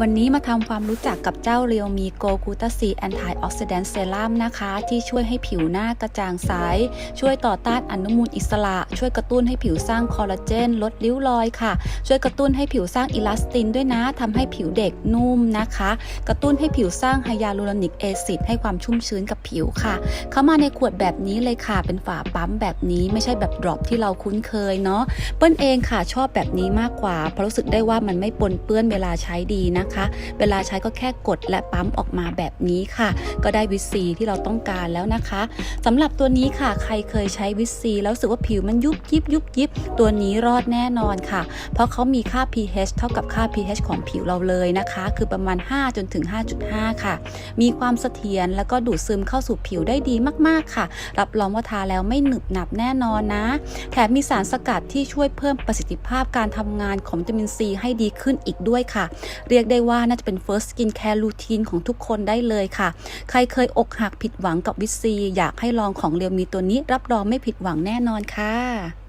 วันนี้มาทำความรู้จักกับเจ้าเรียวมีโกกูตาซีแอนตี้ออกซิแดนต์เซรั่มนะคะ ที่ช่วยให้ผิวหน้ากระจ่างใสช่วยต่อต้านอนุมูลอิสระ ช่วยกระตุ้นให้ผิวสร้างคอลลาเจน ลดริ้วรอยค่ะ ช่วยกระตุ้นให้ผิวสร้างอิลาสตินด้วยนะทำให้ผิวเด็กนุ่มนะคะ กระตุ้นให้ผิวสร้างไฮยาลูรอนิกแอซิดให้ความชุ่มชื้นกับผิวค่ะ เข้ามาในขวดแบบนี้เลยค่ะ เป็นฝาปั๊มแบบนี้ไม่ใช่แบบดรอปที่เราคุ้นเคยเนาะเปิ้ลเองค่ะชอบแบบนี้มากกว่าเพราะรู้สึกได้ว่ามันไม่ปนเปื้อนเวลาใช้ดีนะคะ เวลาใช้ก็แค่กดและปั๊มออกมาแบบนี้ค่ะ ก็ได้วิตซีที่เราต้องการแล้วนะคะสำหรับตัวนี้ค่ะ ใครเคยใช้วิตซีแล้วรู้สึกว่าผิวมันยุบยิบยุบยิบตัวนี้รอดแน่นอนค่ะ เพราะเขามีค่า pH เท่ากับค่า pH ของผิวเราเลยนะคะ คือประมาณ 5 จนถึง 5.5 ค่ะ มีความเสถียรแล้วก็ดูดซึมเข้าสู่ผิวได้ดีมากๆค่ะ รับรองว่าทาแล้วไม่หนึบหนับแน่นอนนะ แถมมีสารสกัดที่ช่วยเพิ่มประสิทธิภาพการทำงานของวิตามินซีให้ดีขึ้นอีกด้วยค่ะ เรียกได้ว่าน่าจะเป็น first skin care routine ของทุกคนได้เลยค่ะ ใครเคยอกหักผิดหวังกับวิตซี อยากให้ลองของเรียวมีตัวนี้รับรองไม่ผิดหวังแน่นอนค่ะ